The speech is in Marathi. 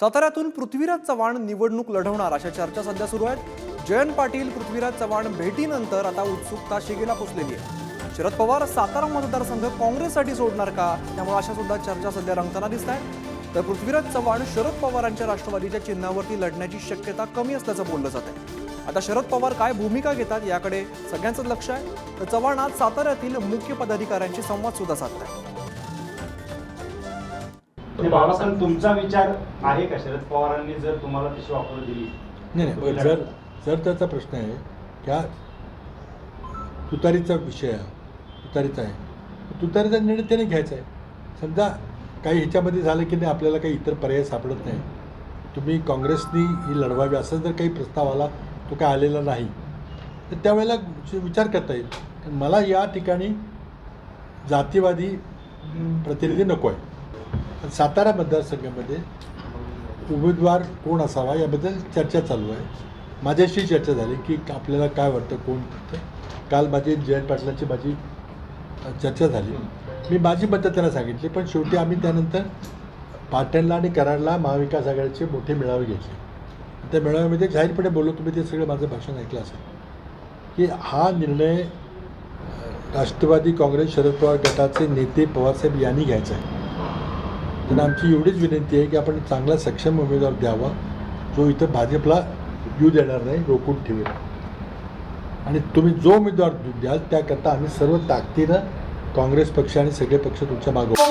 साताऱ्यातून पृथ्वीराज चव्हाण निवडणूक लढवणार अशा चर्चा सध्या सुरू आहेत. जयंत पाटील पृथ्वीराज चव्हाण भेटीनंतर आता उत्सुकता शिगेला पोचलेली आहे. शरद पवार सातारा मतदारसंघ काँग्रेससाठी सोडणार का? त्यामुळे अशा सुद्धा चर्चा सध्या रंगताना दिसत आहेत. तर पृथ्वीराज चव्हाण शरद पवारांच्या राष्ट्रवादीच्या चिन्हावरती लढण्याची शक्यता कमी असल्याचं बोललं जात आहे. आता शरद पवार काय भूमिका घेतात याकडे सगळ्यांचंच लक्ष आहे. तर चव्हाण आज साताऱ्यातील मुख्य पदाधिकाऱ्यांशी संवाद सुद्धा साधत आहे बाबासाहेब तुमचा विचार आहे का शरद पवारांनी जर तुम्हाला तशी ऑफर दिली? नाही नाही जर जर त्याचा प्रश्न आहे क्या तुतारीचा विषय तुतारीचा आहे तुतारीचा निर्णय त्याने घ्यायचा आहे. समजा काही ह्याच्यामध्ये झालं की नाही आपल्याला काही इतर पर्याय सापडत नाही. तुम्ही काँग्रेसनी ही लढवावी असं जर काही प्रस्ताव आला तो काय आलेला नाही तर त्यावेळेला विचार करता येईल. कारण मला या ठिकाणी जातीवादी प्रतिनिधी नको आहे. पण सातारा मतदारसंघामध्ये उमेदवार कोण असावा याबद्दल चर्चा चालू आहे. माझ्याशी चर्चा झाली की आपल्याला काय वाटतं कोण काल माझी जयंत पाटलांची माझी चर्चा झाली. मी माझी मतं त्यांना सांगितली पण शेवटी आम्ही त्यानंतर पाटणला आणि कराडला महाविकास आघाडीचे मोठे मेळावे घेतले. त्या मेळाव्यामध्ये जाहीरपणे बोललो तुम्ही ते सगळं माझं भाषण ऐकलं असेल. की हा निर्णय राष्ट्रवादी काँग्रेस शरद पवार गटाचे नेते पवारसाहेब यांनी घ्यायचा आहे. तर आमची एवढीच विनंती आहे की आपण चांगला सक्षम उमेदवार द्यावा जो इथं भाजपला येऊ देणार नाही रोखून ठेवेल. आणि तुम्ही जो उमेदवार द्याल त्याकरता आम्ही सर्व ताकदीनं काँग्रेस पक्ष आणि सगळे पक्ष तुमच्या मागवतो